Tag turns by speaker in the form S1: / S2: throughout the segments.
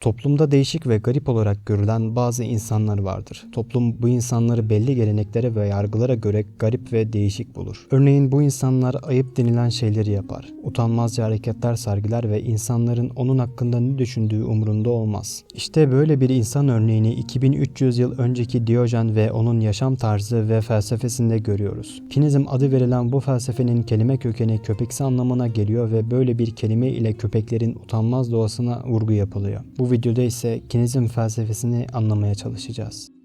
S1: Toplumda değişik ve garip olarak görülen bazı insanlar vardır. Toplum bu insanları belli geleneklere ve yargılara göre garip ve değişik bulur. Örneğin bu insanlar ayıp denilen şeyleri yapar. Utanmazca hareketler sergiler ve insanların onun hakkında ne düşündüğü umurunda olmaz. İşte böyle bir insan örneğini 2300 yıl önceki Diyojen ve onun yaşam tarzı ve felsefesinde görüyoruz. Kinizm adı verilen bu felsefenin kelime kökeni köpeksi anlamına geliyor ve böyle bir kelime ile köpeklerin utanmaz doğasına vurgu yapılıyor. Bu videoda ise kinizm felsefesini anlamaya çalışacağız.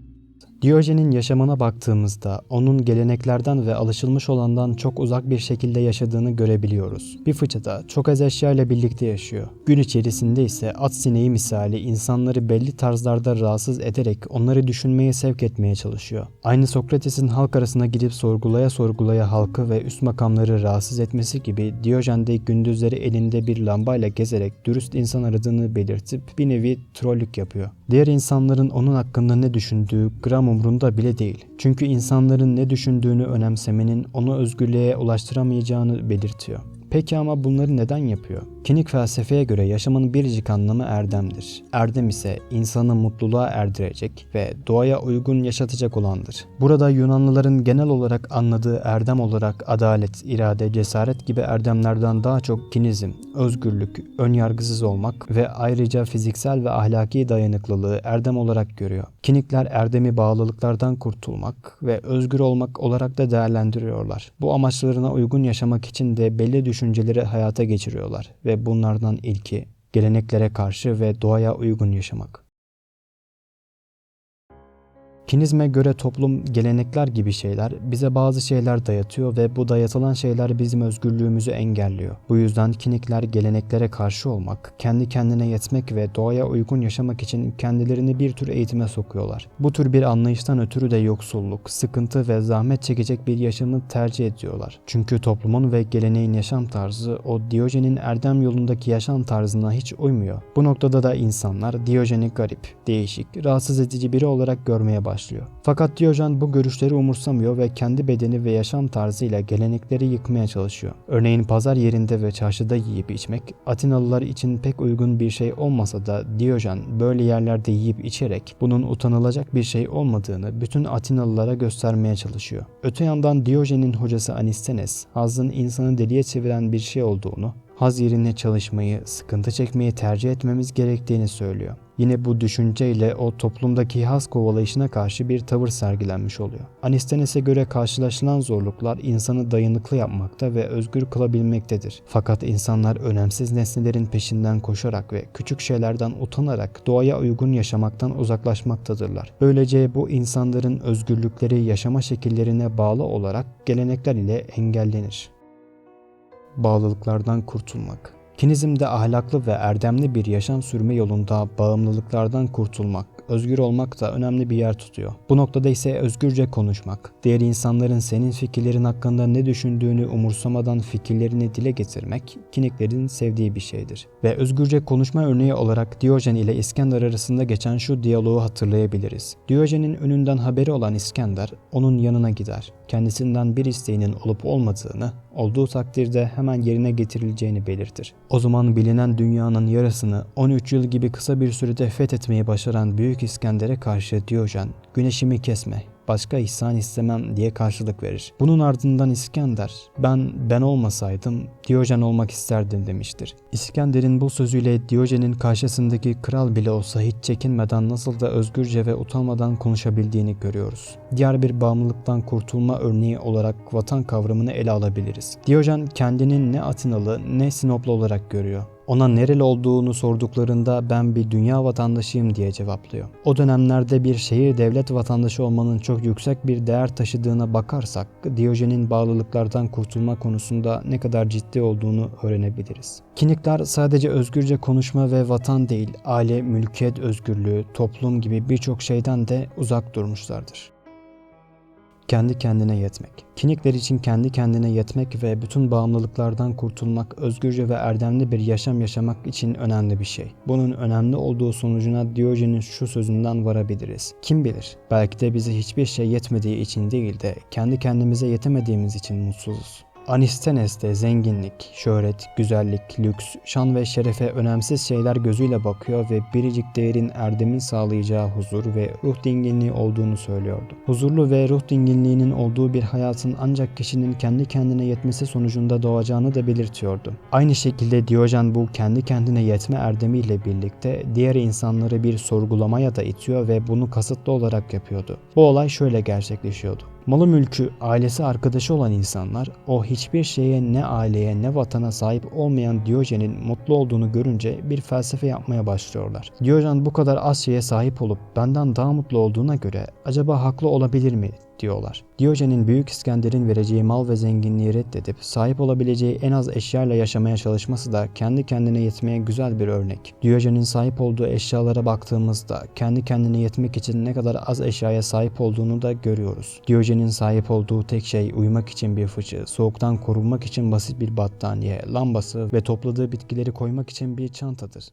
S1: Diyojen'in yaşamına baktığımızda onun geleneklerden ve alışılmış olandan çok uzak bir şekilde yaşadığını görebiliyoruz. Bir fıçıda çok az eşya ile birlikte yaşıyor. Gün içerisinde ise at sineği misali insanları belli tarzlarda rahatsız ederek onları düşünmeye sevk etmeye çalışıyor. Aynı Sokrates'in halk arasına gidip sorgulaya sorgulaya halkı ve üst makamları rahatsız etmesi gibi Diyojen de gündüzleri elinde bir lambayla gezerek dürüst insan aradığını belirtip bir nevi trollük yapıyor. Diğer insanların onun hakkında ne düşündüğü gram umrunda bile değil. Çünkü insanların ne düşündüğünü önemsemenin onu özgürlüğe ulaştıramayacağını belirtiyor. Peki ama bunları neden yapıyor? Kinik felsefeye göre yaşamın biricik anlamı erdemdir. Erdem ise insanı mutluluğa erdirecek ve doğaya uygun yaşatacak olandır. Burada Yunanlıların genel olarak anladığı erdem olarak adalet, irade, cesaret gibi erdemlerden daha çok kinizm, özgürlük, önyargısız olmak ve ayrıca fiziksel ve ahlaki dayanıklılığı erdem olarak görüyor. Kinikler erdemi bağlılıklardan kurtulmak ve özgür olmak olarak da değerlendiriyorlar. Bu amaçlarına uygun yaşamak için de belli düşünceleri hayata geçiriyorlar ve bunlardan ilki geleneklere karşı ve doğaya uygun yaşamak. Kinizme göre toplum gelenekler gibi şeyler bize bazı şeyler dayatıyor ve bu dayatılan şeyler bizim özgürlüğümüzü engelliyor. Bu yüzden kinikler geleneklere karşı olmak, kendi kendine yetmek ve doğaya uygun yaşamak için kendilerini bir tür eğitime sokuyorlar. Bu tür bir anlayıştan ötürü de yoksulluk, sıkıntı ve zahmet çekecek bir yaşamı tercih ediyorlar. Çünkü toplumun ve geleneğin yaşam tarzı o Diyojen'in erdem yolundaki yaşam tarzına hiç uymuyor. Bu noktada da insanlar Diyojen'i garip, değişik, rahatsız edici biri olarak görmeye başlıyor başlıyor. Fakat Diyojen bu görüşleri umursamıyor ve kendi bedeni ve yaşam tarzıyla gelenekleri yıkmaya çalışıyor. Örneğin pazar yerinde ve çarşıda yiyip içmek Atinalılar için pek uygun bir şey olmasa da Diyojen böyle yerlerde yiyip içerek bunun utanılacak bir şey olmadığını bütün Atinalılara göstermeye çalışıyor. Öte yandan Diyojen'in hocası Anistenes, hazın insanı deliye çeviren bir şey olduğunu, haz yerine çalışmayı, sıkıntı çekmeyi tercih etmemiz gerektiğini söylüyor. Yine bu düşünceyle o toplumdaki haz kovalayışına karşı bir tavır sergilenmiş oluyor. Anistenes'e göre karşılaşılan zorluklar insanı dayanıklı yapmakta ve özgür kılabilmektedir. Fakat insanlar önemsiz nesnelerin peşinden koşarak ve küçük şeylerden utanarak doğaya uygun yaşamaktan uzaklaşmaktadırlar. Böylece bu insanların özgürlükleri yaşama şekillerine bağlı olarak gelenekler ile engellenir bağlılıklardan kurtulmak. Kinizmde ahlaklı ve erdemli bir yaşam sürme yolunda bağımlılıklardan kurtulmak, özgür olmak da önemli bir yer tutuyor. Bu noktada ise özgürce konuşmak, diğer insanların senin fikirlerin hakkında ne düşündüğünü umursamadan fikirlerini dile getirmek kiniklerin sevdiği bir şeydir. Ve özgürce konuşma örneği olarak Diyojen ile İskender arasında geçen şu diyaloğu hatırlayabiliriz. Diyojen'in önünden haberi olan İskender onun yanına gider. Kendisinden bir isteğinin olup olmadığını, olduğu takdirde hemen yerine getirileceğini belirtir. O zaman bilinen dünyanın yarısını 13 yıl gibi kısa bir sürede fethetmeyi başaran Büyük İskender'e karşı Diyojen, güneşimi kesme, başka ihsan istemem diye karşılık verir. Bunun ardından İskender, ben ben olmasaydım Diyojen olmak isterdim demiştir. İskender'in bu sözüyle Diyojen'in karşısındaki kral bile olsa hiç çekinmeden nasıl da özgürce ve utanmadan konuşabildiğini görüyoruz. Diğer bir bağımlılıktan kurtulma örneği olarak vatan kavramını ele alabiliriz. Diyojen kendinin ne Atinalı ne Sinoplu olarak görüyor. Ona nereli olduğunu sorduklarında ben bir dünya vatandaşıyım diye cevaplıyor. O dönemlerde bir şehir devlet vatandaşı olmanın çok yüksek bir değer taşıdığına bakarsak Diyojen'in bağlılıklardan kurtulma konusunda ne kadar ciddi olduğunu öğrenebiliriz. Kinikler sadece özgürce konuşma ve vatan değil, aile, mülkiyet özgürlüğü, toplum gibi birçok şeyden de uzak durmuşlardır kendi kendine yetmek. Kinikler için kendi kendine yetmek ve bütün bağımlılıklardan kurtulmak, özgürce ve erdemli bir yaşam yaşamak için önemli bir şey. Bunun önemli olduğu sonucuna Diyojen'in şu sözünden varabiliriz. Kim bilir, belki de bize hiçbir şey yetmediği için değil de kendi kendimize yetemediğimiz için mutsuzuz. Anistenes de zenginlik, şöhret, güzellik, lüks, şan ve şerefe önemsiz şeyler gözüyle bakıyor ve biricik değerin erdemin sağlayacağı huzur ve ruh dinginliği olduğunu söylüyordu. Huzurlu ve ruh dinginliğinin olduğu bir hayatın ancak kişinin kendi kendine yetmesi sonucunda doğacağını da belirtiyordu. Aynı şekilde Diyojen bu kendi kendine yetme erdemiyle birlikte diğer insanları bir sorgulamaya da itiyor ve bunu kasıtlı olarak yapıyordu. Bu olay şöyle gerçekleşiyordu. Malı mülkü, ailesi arkadaşı olan insanlar o hiçbir şeye ne aileye ne vatana sahip olmayan Diyojen'in mutlu olduğunu görünce bir felsefe yapmaya başlıyorlar. Diyojen bu kadar az şeye sahip olup benden daha mutlu olduğuna göre acaba haklı olabilir mi diyorlar. Diyojen'in Büyük İskender'in vereceği mal ve zenginliği reddedip sahip olabileceği en az eşyayla yaşamaya çalışması da kendi kendine yetmeye güzel bir örnek. Diyojen'in sahip olduğu eşyalara baktığımızda kendi kendine yetmek için ne kadar az eşyaya sahip olduğunu da görüyoruz. Diyojen'in sahip olduğu tek şey uyumak için bir fıçı, soğuktan korunmak için basit bir battaniye, lambası ve topladığı bitkileri koymak için bir çantadır.